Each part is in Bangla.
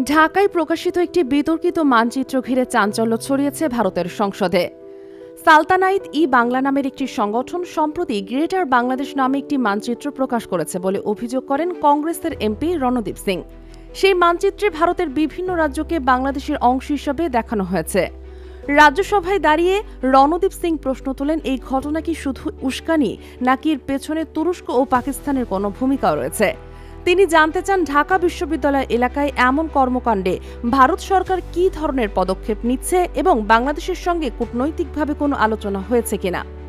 ঢাকায় প্রকাশিত একটি বিতর্কিত মানচিত্র ঘিরে চাঞ্চল্য ছড়িয়েছে ভারতের সংসদে। সালতানাইত ই বাংলা নামের একটি সংগঠন সম্প্রতি গ্রেটার বাংলাদেশ নামে একটি মানচিত্র প্রকাশ করেছে বলে অভিযোগ করেন কংগ্রেসের এমপি রণদীপ সিং। সেই মানচিত্রে ভারতের বিভিন্ন রাজ্যকে বাংলাদেশের অংশ হিসাবে দেখানো হয়েছে। রাজ্যসভায় দাঁড়িয়ে রণদীপ সিং প্রশ্ন তোলেন, এই ঘটনা কি শুধু উস্কানি নাকি এর পেছনে তুরস্ক ও পাকিস্তানের কোনো ভূমিকা রয়েছে? তিনি জানতে চান ঢাকা বিশ্ববিদ্যালয় এলাকায় এমন কর্মকাণ্ডে ভারত সরকার কি ধরনের পদক্ষেপ নিচ্ছে এবং বাংলাদেশের সঙ্গে কূটনৈতিকভাবে কোনো আলোচনা হয়েছে কিনা।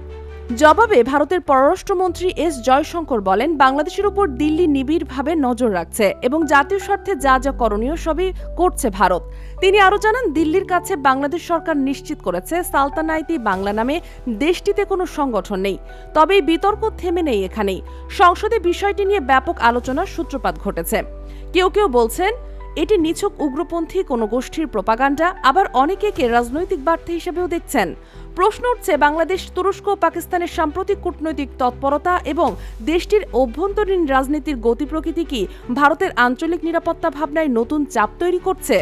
জবাবে ভারতের পররাষ্ট্রমন্ত্রী এস জয়শঙ্কর বলেন, বাংলাদেশের উপর দিল্লি নিবিড়ভাবে নজর রাখছে এবং জাতীয় স্বার্থে যা যা করণীয় সবই করছে ভারত। তিনি আরও জানান, দিল্লির কাছে বাংলাদেশ সরকার নিশ্চিত করেছে, সালতানাইতি বাংলা নামে দেশটিতে কোনো সংগঠন নেই। তবে বিতর্ক থেমে নেই এখানেই। সংসদে বিষয়টি নিয়ে ব্যাপক আলোচনার সূত্রপাত ঘটেছে। কেউ কেউ বলছেন এটি নিছক উগ্রপন্থী কোনো গোষ্ঠীর প্রপাগান্ডা, আবার অনেকে কে রাজনৈতিক বার্তা হিসেবেও দেখছেন। প্রশ্ন উঠছে বাংলাদেশ, তুরস্ক ও পাকিস্তানের সাম্প্রতিক কূটনৈতিক তৎপরতা এবং দেশটির অভ্যন্তরীণ রাজনীতির গতি প্রকৃতি কি ভারতের আঞ্চলিক নিরাপত্তা ভাবনায় নতুন চাপ তৈরি করছে?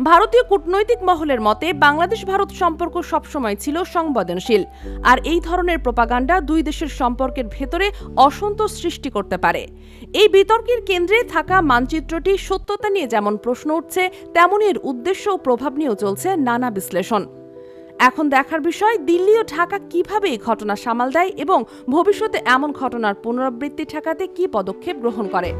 ভারতীয় কূটনৈতিক মহলের মতে, বাংলাদেশ ভারত সম্পর্ক সবসময় ছিল সংবেদনশীল। আর এই ধরনের প্রপাগান্ডা দুই দেশের সম্পর্কের ভেতরে অসন্তোষ সৃষ্টি করতে পারে। এই বিতর্কের কেন্দ্রে থাকা মানচিত্রটি সত্যতা নিয়ে যেমন প্রশ্ন উঠছে তেমনই এর উদ্দেশ্য ও প্রভাব নিয়েও চলছে নানা বিশ্লেষণ। এখন দেখার বিষয়, দিল্লি ও ঢাকা কীভাবে এই ঘটনা সামাল দেয় এবং ভবিষ্যতে এমন ঘটনার পুনরাবৃত্তি ঠেকাতে কী পদক্ষেপ গ্রহণ করে?